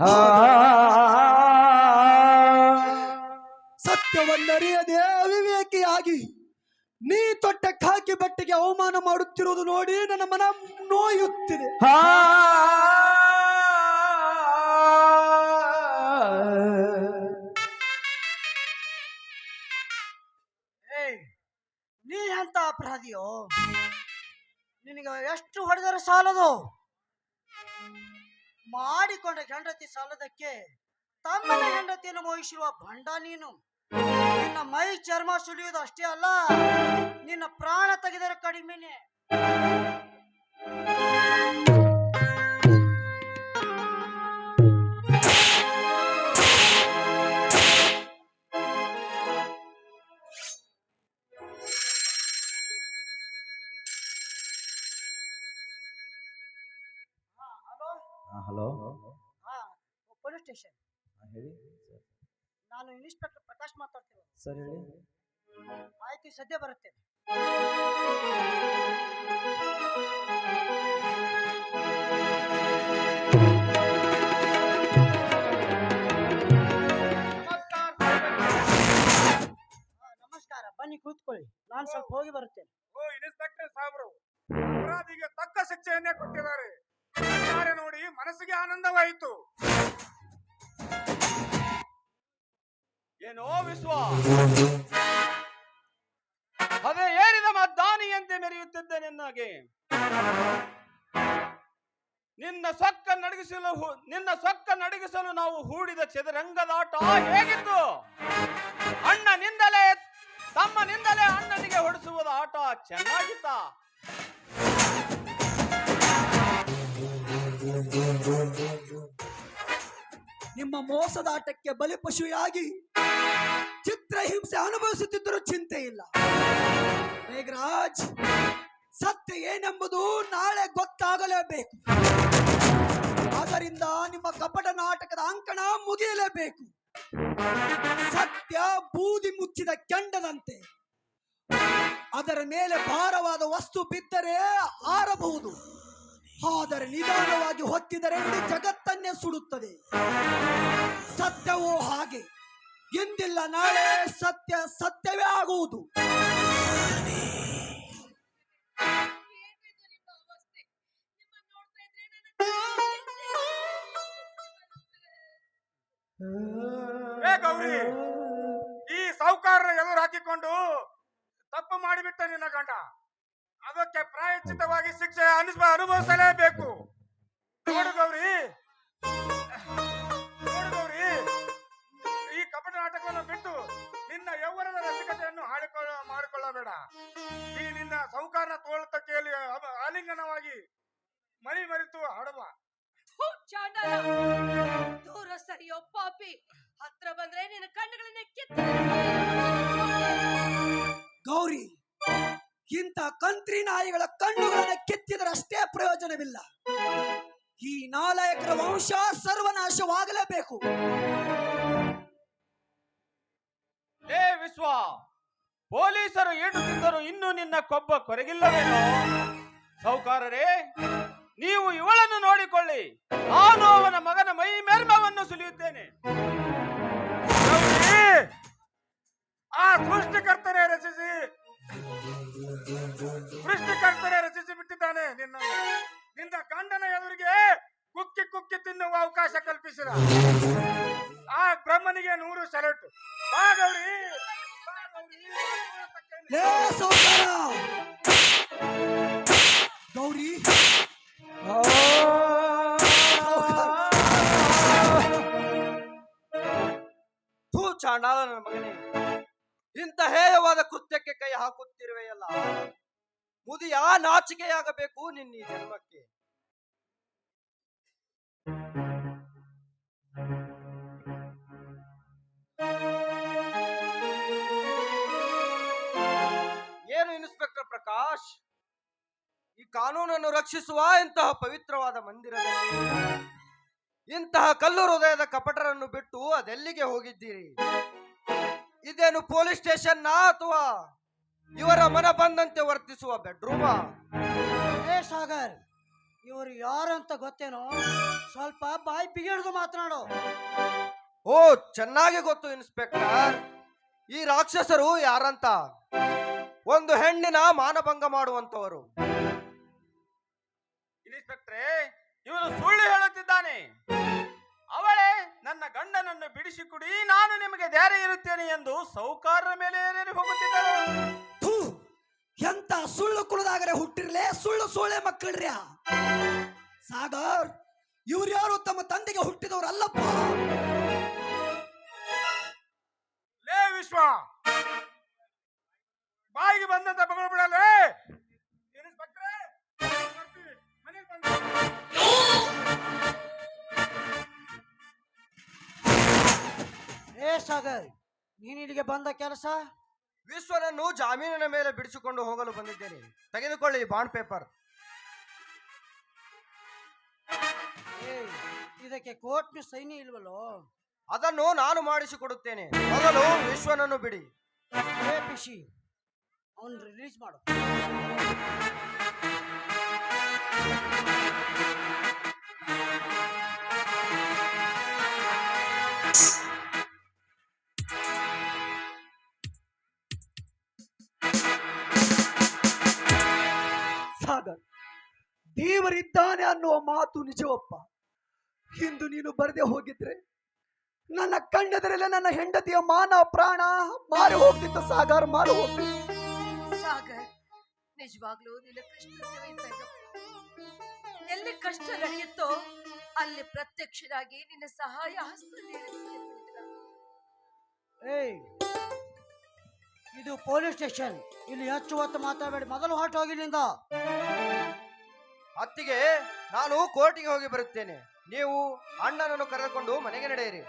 ಆ ಸತ್ಯವನ್ನರಿಯದೆ ಅವಿವೇಕಿಯಾಗಿ ನೀ ತೊಟ್ಟಕ್ಕೆ ಹಾಕಿ ಬಟ್ಟೆಗೆ ಅವಮಾನ ಮಾಡುತ್ತಿರುವುದು ನೋಡಿ ನನ್ನ ಮನ ನೋಯುತ್ತಿದೆ. ನೀ ಎಂತ ಅಪರಾಧಿಯೋ? ನಿನಗೆ ಎಷ್ಟು ಹೊಡೆದರೆ ಸಾಲದು? ಮಾಡಿಕೊಂಡ ಹೆಂಡತಿ ಸಾಲದಕ್ಕೆ ತಮ್ಮನ ಹೆಂಡತಿಯನ್ನು ಮೋಹಿಸಿರುವ ಭಂಡ ನೀನು. ನಿನ್ನ ಮೈ ಚರ್ಮ ಸುಲಿಯುವುದು ಅಷ್ಟೇ ಅಲ್ಲ ನಿನ್ನ ಪ್ರಾಣ ತೆಗೆದರೆ ಕಡಿಮೆನೆ. ಹಲೋ. ಹಲೋ. ಹಾ ಪೊಲೀಸ್ ಸ್ಟೇಷನ್. ಹೇಳಿ. ನಾನು ಇನ್ಸ್ಪೆಕ್ಟರ್ ಪ್ರಕಾಶ್ ಮಾತಾಡ್ತೀನಿ ಸರ್ ಹೇಳಿ. ಆಯ್ತು ಸದ್ಯ ಬರುತ್ತೆ. ಹಾ, ನಮಸ್ಕಾರ. ಬನ್ನಿ ಕೂತ್ಕೊಳ್ಳಿ. ನಾನು ಸ್ವಲ್ಪ ಹೋಗಿ ಬರುತ್ತೇನೆ. ಓ ಇನ್ಸ್ಪೆಕ್ಟರ್ ಸಾಹೇಬ್ರು ಅಪರಾಧಿಗೆ ತಕ್ಕ ಶಿಕ್ಷೆಯನ್ನೇ ಕೊಟ್ಟಿದ್ದಾರೆ. ಇದ್ದಾರೆ ನೋಡಿ ಮನಸ್ಸಿಗೆ ಆನಂದವಾಯಿತು. ಏನೋ ವಿಶ್ವ. ಅದೇ ಏರಿದ ಮದ್ದಾನಿಯಂತೆ ಮೆರೆಯುತ್ತಿದ್ದೆ ನಿನ್ನಗೆ ನಿನ್ನ ಸೊಕ್ಕ ನಡಗಿಸಲು ನಿನ್ನ ಸೊಕ್ಕ ನಡಗಿಸಲು ನಾವು ಹೂಡಿದ ಚದುರಂಗದಾಟ ಹೇಗಿತ್ತು? ಅಣ್ಣನಿಂದಲೇ, ತಮ್ಮನಿಂದಲೇ ಅಣ್ಣನಿಗೆ ಹೊಡಿಸುವುದು ಆಟ ಚೆನ್ನಾಗಿತ್ತ? ನಿಮ್ಮ ಮೋಸದಾಟಕ್ಕೆ ಬಲಿಪಶುಯಾಗಿ ಚಿತ್ರಹಿಂಸೆ ಅನುಭವಿಸುತ್ತಿದ್ದರೂ ಚಿಂತೆ ಇಲ್ಲ. ಮೇಘರಾಜ್, ಸತ್ಯ ಏನೆಂಬುದು ನಾಳೆ ಗೊತ್ತಾಗಲೇಬೇಕು. ಆದ್ದರಿಂದ ನಿಮ್ಮ ಕಪಟ ನಾಟಕದ ಅಂಕಣ ಮುಗಿಯಲೇಬೇಕು. ಸತ್ಯ ಬೂದಿ ಮುಚ್ಚಿದ ಕೆಂಡದಂತೆ. ಅದರ ಮೇಲೆ ಭಾರವಾದ ವಸ್ತು ಬಿದ್ದರೆ ಆರಬಹುದು ಆದರೆ ನಿಧಾನವಾಗಿ ಹೊತ್ತಿದರೆ ಇಡೀ ಜಗತ್ತನ್ನೇ ಸುಡುತ್ತದೆ. ಸತ್ಯವೋ ಹಾಗೆ. ಎಂದಿಲ್ಲ ನಾಳೆ ಸತ್ಯ, ಸತ್ಯವೇ ಆಗುವುದು. ಗೌರಿ, ಈ ಸಾಹುಕಾರ ಎದುರು ಹಾಕಿಕೊಂಡು ತಪ್ಪು ಮಾಡಿಬಿಟ್ಟ ನಿನ್ನ ಗಂಡ. ಅದಕ್ಕೆ ಪ್ರಾಯಶ್ಚಿತವಾಗಿ ಶಿಕ್ಷೆ ಅನುಭವ ಅನುಭವಿಸಲೇಬೇಕು. ನೋಡು ಗೌರಿ. ನೋಡು ಗೌರಿ. ಈ ಕಪಟ ನಾಟಕವನ್ನು ಬಿಟ್ಟು ನಿನ್ನ ಯೌವನದ ರಸಿಕತೆಯನ್ನು ಹಾಡಿಕೊಳ್ಳ ಮಾಡಿಕೊಳ್ಳಬೇಡ. ಈ ನಿನ್ನ ಸೌಕಾರನ ತೋಳತಕ್ಕೆಯಲ್ಲಿ ಅವ- ಆಲಿಂಗನವಾಗಿ ಮರಿ ಮರಿತು ಹಾಡುವ. ದೂರ ಸರಿಯೋ ಪಾಪಿ. ಹತ್ರ ಬಂದ್ರೆ ನಿನ್ನ ಕಣ್ಣುಗಳನ್ನ ಕಿತ್ತು. ಗೌರಿ ಇಂಥ ಕಂತ್ರಿ ನಾಯಿಗಳ ಕಣ್ಣುಗಳನ್ನು ಕಿತ್ತಿದರಷ್ಟೇ ಪ್ರಯೋಜನವಿಲ್ಲ. ಈ ನಾಲಾಯಕರ ವಂಶ ಸರ್ವನಾಶವಾಗಲೇಬೇಕು. ಏ ವಿಶ್ವ, ಪೊಲೀಸರು ಏಟು ಇನ್ನು ನಿನ್ನ ಕೊಬ್ಬ ಕೊರಗಿಲ್ಲವೇನೋ? ಸೌಕಾರರೇ, ನೀವು ಇವಳನ್ನು ನೋಡಿಕೊಳ್ಳಿ. ನಾನು ಅವನ ಮಗನ ಮೈ ಮೇರ್ಮವನ್ನು ಸುಲಿಯುತ್ತೇನೆ. ಆ ಸೃಷ್ಟಿಕರ್ತನೇ ರಚಿಸಿ ಸೃಷ್ಟಿಕರ್ತನೇ ರಚಿಸಿ ಬಿಟ್ಟಿದ್ದಾನೆ ನಿನ್ನ. ನಿನ್ನ ಗಂಡನ ಎದುರಿಗೆ ಕುಕ್ಕಿ ಕುಕ್ಕಿ ತಿನ್ನುವ ಅವಕಾಶ ಕಲ್ಪಿಸಿದ. ಆ ಬ್ರಹ್ಮನಿಗೆ ನೂರು ಸೆಲೆಟ್ ಬಾಗೌರಿ ಗೌರಿ! ಚಾಂಡಾಲ ನನ್ನ ಮಗನೇ. ಇಂಥ ಹೇಯವಾದ ಕೃತ್ಯಕ್ಕೆ ಕೈ ಹಾಕುತ್ತಿರುವೆಯಲ್ಲ. ಮುದಿಯ ನಾಚಿಕೆಯಾಗಬೇಕು ನಿನ್ನ ಈ ಜನ್ಮಕ್ಕೆ. ಏನು ಇನ್ಸ್ಪೆಕ್ಟರ್ ಪ್ರಕಾಶ್? ಈ ಕಾನೂನನ್ನು ರಕ್ಷಿಸುವ ಇಂತಹ ಪವಿತ್ರವಾದ ಮಂದಿರದಲ್ಲಿ ಇಂತಹ ಕಲ್ಲು ಹೃದಯದ ಕಪಟರನ್ನು ಬಿಟ್ಟು ಅದೆಲ್ಲಿಗೆ ಹೋಗಿದ್ದೀರಿ? ಇದೇನು ಪೊಲೀಸ್ ಸ್ಟೇಷನ್ ಅಥವಾ ಇವರ ಮನ ಬಂದಂತೆ ವರ್ತಿಸುವ ಬೆಡ್ರೂಮಾ? ಏ ಸಾಗರ್ ಇವರು ಯಾರು ಅಂತ ಗೊತ್ತೇನೋ? ಸ್ವಲ್ಪ ಬಾಯಿ ಬಿಗಿಡ್ದು ಮಾತನಾಡು. ಓ ಚೆನ್ನಾಗಿ ಗೊತ್ತು ಇನ್ಸ್ಪೆಕ್ಟರ್. ಈ ರಾಕ್ಷಸರು ಯಾರಂತ? ಒಂದು ಹೆಣ್ಣಿನ ಮಾನಭಂಗ ಮಾಡುವಂತವರು ಇನ್ಸ್ಪೆಕ್ಟ್ರೆ ಇವನು ಸುಳ್ಳು ಹೇಳುತ್ತಿದ್ದಾನೆ. ನನ್ನ ಗಂಡನನ್ನು ಬಿಡಿಸಿ ಕುಡಿ ನಾನು ನಿಮಗೆ ಧೈರ್ಯ ಇರುತ್ತೇನೆ ಎಂದು ಸೌಕಾರರ ಮೇಲೆ ಏನೇನು ಹೋಗುತ್ತಿದ್ದಳು ಥೂ ಎಂತ ಸುಳ್ಳು ಕುಲದಾಗರೆ ಹುಟ್ಟಿರ್ಲೆ ಸುಳ್ಳು ಸೋಳೆ ಮಕ್ಕಳ್ರ್ಯಾ? ಸಾಗರ್ ಇವ್ರ್ಯಾರು ತಮ್ಮ ತಂದೆಗೆ ಹುಟ್ಟಿದವರು ಅಲ್ಲಪ್ಪ. ಲೇ ವಿಶ್ವ! ಬಾಯಿಗೆ ಬಂದಂತ ಮಗಳು ಬಿಡಲೇ? ಏ ಸಾಗರ್ ನೀನ್ ಇಲ್ಲಿಗೆ ಬಂದ ಕೆಲಸ? ವಿಶ್ವನನ್ನು ಜಾಮೀನಿನ ಮೇಲೆ ಬಿಡಿಸಿಕೊಂಡು ಹೋಗಲು ಬಂದಿದ್ದೇನೆ. ತೆಗೆದುಕೊಳ್ಳಿ ಬಾಂಡ್ ಪೇಪರ್. ಏ ಇದಕ್ಕೆ ಕೋರ್ಟ್ ಸೈನಿ ಇಲ್ವಲ್ಲೋ? ಅದನ್ನು ನಾನು ಮಾಡಿಸಿಕೊಡುತ್ತೇನೆ. ಮೊದಲು ವಿಶ್ವನನ್ನು ಬಿಡಿ. ಏ ಪಿಶಿ ಅವನ್ ರಿಲೀಸ್ ಮಾಡು. ದೇವರಿದ್ದಾನೆ ಅನ್ನುವ ಮಾತು ನಿಜವಪ್ಪ. ಇಂದು ನೀನು ಬರದೆ ಹೋಗಿದ್ರೆ ನನ್ನ ಕಣ್ಣೆದರಲ್ಲೇ ನನ್ನ ಹೆಂಡತಿಯ ಮಾನ ಪ್ರಾಣ ಮಾರಿ ಹೋಗ್ತಿತ್ತು ಸಾಗರ್ ಮಾರಿ ಹೋಗ್ತಿತ್ತು. ಸಾಗರ್ ನಿಜವಾಗ್ಲೂ ನಿನ್ನ ಕಷ್ಟ. ಎಲ್ಲಿ ಕಷ್ಟ ನಡೆಯುತ್ತೋ ಅಲ್ಲಿ ಪ್ರತ್ಯಕ್ಷರಾಗಿ ನಿನ್ನ ಸಹಾಯ ಹಸ್ತ. ಏಯ್ ಇದು ಪೊಲೀಸ್ ಸ್ಟೇಷನ್. ಇಲ್ಲಿ ಹೆಚ್ಚು ಹೊತ್ತು ಮಾತಾಡಬೇಡಿ. ಮೊದಲು ಹೊರಟು ಹೋಗಿಲ್ಲಿಂದ ಅತ್ತಿಗೆ ನಾನು ಕೋರ್ಟಿಗೆ ಹೋಗಿ ಬರುತ್ತೇನೆ. ನೀವು ಅಣ್ಣನನ್ನು ಕರೆದುಕೊಂಡು ಮನೆಗೆ ನಡೆಯಿರಿ.